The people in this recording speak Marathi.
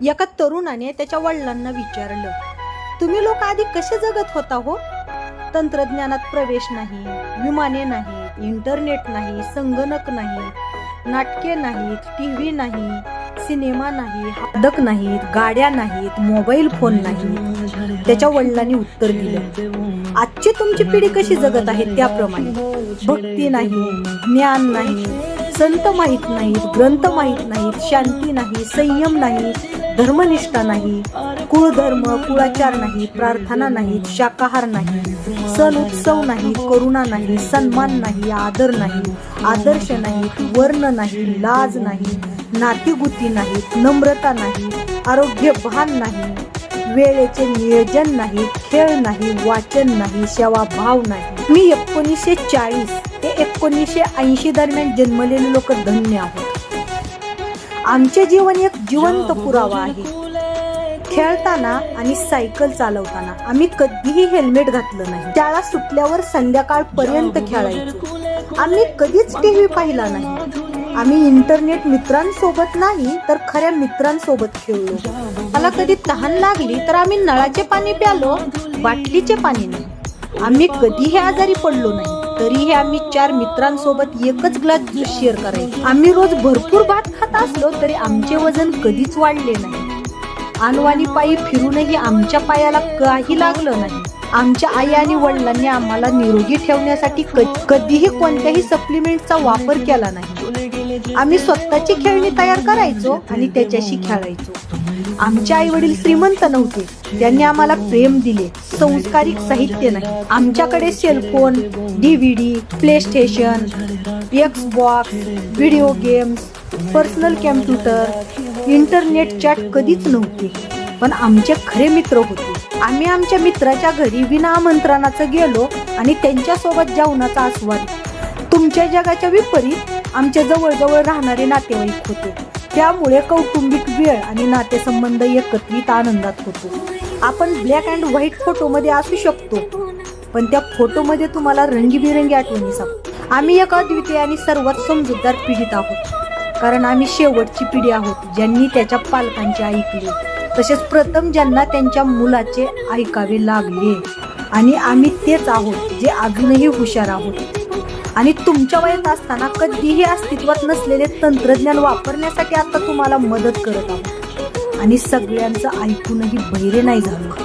एका तरुणाने त्याच्या वडिलांना विचारलं तुम्ही लोक आधी कसे जगत होता हो? तंत्रज्ञानात प्रवेश नाही विमाने नाहीत इंटरनेट नाही संगणक नाही नाटके नाहीत टीव्ही नाही सिनेमा नाही हादक नाहीत गाड्या नाहीत मोबाईल फोन नाही. त्याच्या वडिलांनी उत्तर दिलं आजची तुमची पिढी कशी जगत आहे त्याप्रमाणे? भक्ती नाही ज्ञान नाही संत माहीत नाहीत ग्रंथ माहीत नाहीत शांती नाही संयम नाही धर्मनिष्ठा नाही कुळधर्म कुळाचार नाही प्रार्थना नाहीत शाकाहार नाही सण उत्सव नाही करुणा नाही सन्मान नाही आदर नाही आदर्श नाहीत वर्ण नाही लाज नाही नातीगुती नाहीत नम्रता नाही आरोग्य भान नाही वेळेचे नियोजन नाही खेळ नाही वाचन नाही सेवाभाव नाही. मी एकोणीसशे चाळीस ते एकोणीसशे ऐंशी दरम्यान जन्मलेले लोक धन्य आहोत. आमचे जीवन एक जिवंत पुरावा आहे. खेळताना आणि सायकल चालवताना आम्ही कधीही हेल्मेट घातलं नाही. शाळा सुटल्यावर संध्याकाळपर्यंत खेळायचो. आम्ही कधीच टीव्ही पाहिला नाही. आम्ही इंटरनेट मित्रांसोबत नाही तर खऱ्या मित्रांसोबत खेळलो. मला कधी तहान लागली तर आम्ही नळाचे पाणी प्यालो बाटलीचे पाणी नाही. आम्ही कधीही आजारी पडलो नाही. तरीही आम्ही चार मित्रांसोबत एकच ग्लास ज्यूस शेअर करायचो. आम्ही रोज भरपूर भात खात असलो तरी आमचे वजन कधीच वाढले नाही. अनवाणी पायी फिरूनही आमच्या पायाला काही लागलं नाही. आमच्या आई आणि वडिलांनी आम्हाला निरोगी ठेवण्यासाठी क- कधीही कोणत्याही सप्लिमेंटचा वापर केला नाही. आम्ही स्वतःची खेळणी तयार करायचो आणि त्याच्याशी खेळायचो. आमचे आई वडील श्रीमंत नव्हते. त्यांनी आम्हाला प्रेम दिले. संस्कारिक साहित्य नाही. आमच्याकडे cellphone DVD PlayStation Xbox video games personal computer internet chat कधीच नव्हते. पण आमचे खरे मित्र होते. आम्ही आमच्या मित्राच्या घरी विना आमंत्रणाचं गेलो आणि त्यांच्यासोबत जेवणाचा आस्वाद. तुमच्या जगाच्या विपरीत आमच्या जवळजवळ राहणारे नातेवाईक होते. त्यामुळे कौटुंबिक वेळ आणि नातेसंबंध एकत्रित आनंदात होतो. आपण ब्लॅक अँड व्हाईट फोटोमध्ये असू शकतो पण त्या फोटोमध्ये तुम्हाला रंगीबिरंगी आठवणी सापडतात आम्ही एका अद्वितीय आणि सर्वात समजूतदार पिढीत आहोत. कारण आम्ही शेवटची पिढी आहोत ज्यांनी त्याच्या पालकांचे ऐकले तसेच प्रथम ज्यांना त्यांच्या मुलाचे ऐकावे लागले. आणि आम्ही तेच आहोत जे अजूनही हुशार आहोत. आणि तुमच्या वयात असताना कधीही अस्तित्वात नसलेले तंत्रज्ञान वापरण्यासाठी आता तुम्हाला मदत करत आहोत. आणि सगळ्यांचं ऐकूनही बहिरे नाही झालं.